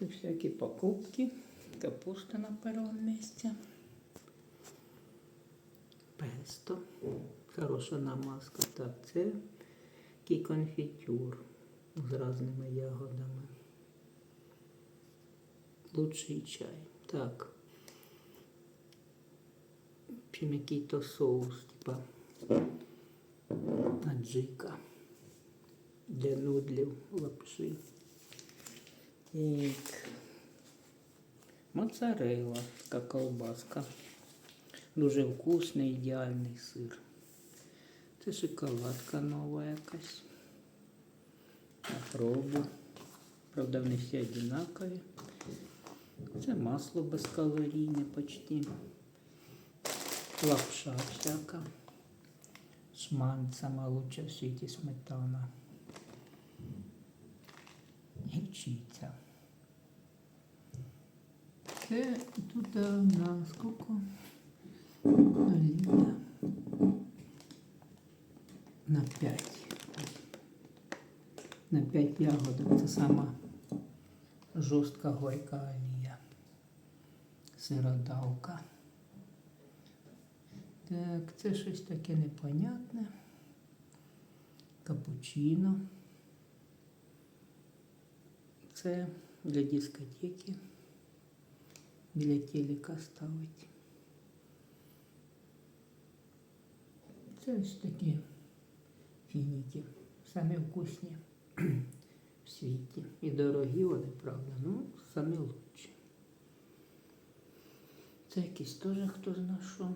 Всякі покупки. Капуста на першому місці. Песто. Хороша намазка. Так, це такий конфітюр з різними ягодами. Лучший чай. Так. Общем, який-то соус, типа аджика для нудлів лапши. Так. Моцарелла, така колбаска. Дуже вкусний, ідеальний сир. Це шоколадка нова якась. На пробу. Правда, вони всі одинакові. Це масло безкалорійне почти. Лапша всяка. Шман, сама лучша в світі сметана. Гірчиця. Це тут е, на скільки? Олія. На 5. На 5 ягодок. Це сама жорстка горька олія. Сиродавка. Так, це щось таке непонятне. Капучино. Це для дискотеки. Біля телека ставить. Це ось такі фініки. Самі вкусні в світі. І дорогі вони, правда, ну, самі лучші. Це якийсь теж хто зна що.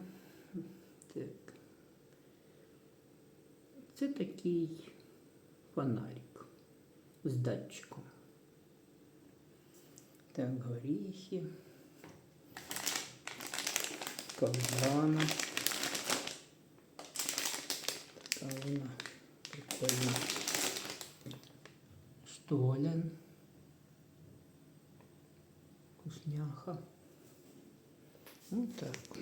Так. Це такий фонарик з датчиком. Так, горіхи. Ковбана. Така вона прикольна. Штолен. Вкусняха. Ну так.